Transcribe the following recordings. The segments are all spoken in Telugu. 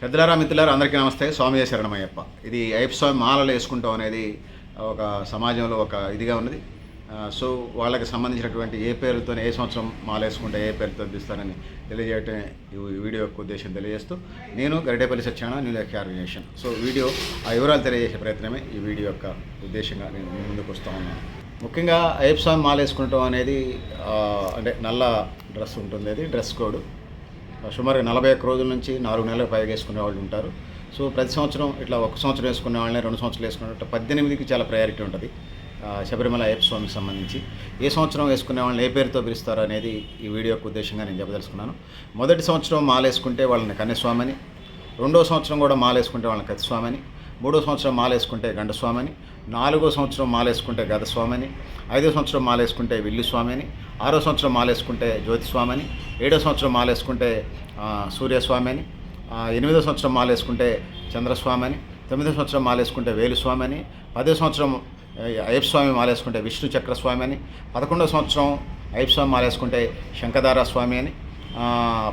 పెద్దలారా మిత్రులారా అందరికీ నమస్తే. స్వామి శరణమయ్యప్ప. ఇది అయ్యప్ప స్వామి మాలలు వేసుకుంటాం అనేది ఒక సమాజంలో ఒక ఇదిగా ఉన్నది. సో వాళ్ళకి సంబంధించినటువంటి ఏ పేరుతో ఏ సంవత్సరం మాల వేసుకుంటే ఏ పేరుతో తీస్తారని తెలియజేయటమే ఈ వీడియో యొక్క ఉద్దేశం తెలియజేస్తూ నేను Garidepalli Satyana new life organisation. So video ఆ వివరాలు తెలియజేసే ప్రయత్నమే ఈ వీడియో యొక్క ఉద్దేశంగా నేను ముందుకు వస్తూ ఉన్నాను. ముఖ్యంగా అయ్యప్ప స్వామి మాల వేసుకుంటాం అనేది అంటే నల్ల డ్రెస్ ఉంటుంది అది డ్రెస్ కోడ్. సుమారు నలభై ఒక్క రోజుల నుంచి నాలుగు నెలలకు పైగా వేసుకునే వాళ్ళు ఉంటారు. సో ప్రతి సంవత్సరం ఇట్లా ఒక సంవత్సరం వేసుకునే వాళ్ళని రెండు సంవత్సరాలు వేసుకునే పద్దెనిమిదికి చాలా ప్రయారిటీ ఉంటుంది. శబరిమల అయ్యప్ప స్వామికి సంబంధించి. ఏ సంవత్సరం వేసుకునే వాళ్ళని ఏ పేరుతో పిలుస్తారు అనేది ఈ వీడియోకు ఉద్దేశంగా నేను చెప్పదలుచుకున్నాను. మొదటి సంవత్సరం మాలేసుకుంటే వాళ్ళని కన్యస్వామని రెండో సంవత్సరం కూడా మాలేసుకుంటే వాళ్ళని కతిస్వామని మూడో సంవత్సరం మాలేసుకుంటే గండస్వామి అని నాలుగో సంవత్సరం మాలేసుకుంటే గదస్వామి అని ఐదో సంవత్సరం మాలేసుకుంటే విల్లుస్వామి విల్లు అని ఆరో సంవత్సరం మాలేసుకుంటే జ్యోతిస్వామి అని ఏడో సంవత్సరం మాలేసుకుంటే సూర్యస్వామి అని ఎనిమిదో సంవత్సరం మాలేసుకుంటే చంద్రస్వామి అని తొమ్మిదో సంవత్సరం మాలేసుకుంటే వేలుస్వామి అని పదో సంవత్సరం ఆ, మాలేసుకుంటే స్వామి విష్ణు చక్ర స్వామి అని పదకొండో సంవత్సరం అయ్యప్ప స్వామి శంఖధార స్వామి అని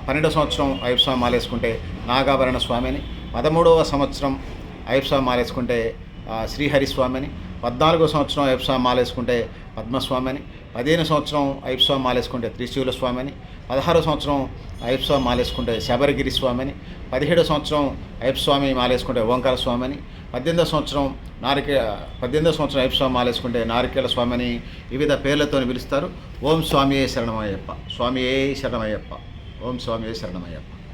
పన్నెండో సంవత్సరం అయ్యప్ప స్వామి నాగాభరణ స్వామి అని పదమూడవ సంవత్సరం అయ్యప్ప మాలేసుకుంటే శ్రీహరిస్వామి అని పద్నాలుగో సంవత్సరం అయ్యప్ప మాలేసుకుంటే పద్మస్వామి అని పదిహేను సంవత్సరం అయ్యప్ప మాలేసుకుంటే త్రిశూల స్వామి అని పదహారో సంవత్సరం ఐఫ్సా మాలేసుకుంటే శబరిగిరి స్వామి అని పదిహేడో సంవత్సరం అయ్యప్ప స్వామి ఓంకార స్వామి అని పద్దెనిమిదో సంవత్సరం నారికే పద్దెనిమిదో సంవత్సరం అయ్యప్ప మాలేసుకుంటే నారికేళ స్వామి అని వివిధ పేర్లతో పిలుస్తారు. ఓం స్వామియే శరణమయ్యప్ప. స్వామియే శరణమయ్యప్ప. ఓం స్వామియే శరణమయ్యప్ప.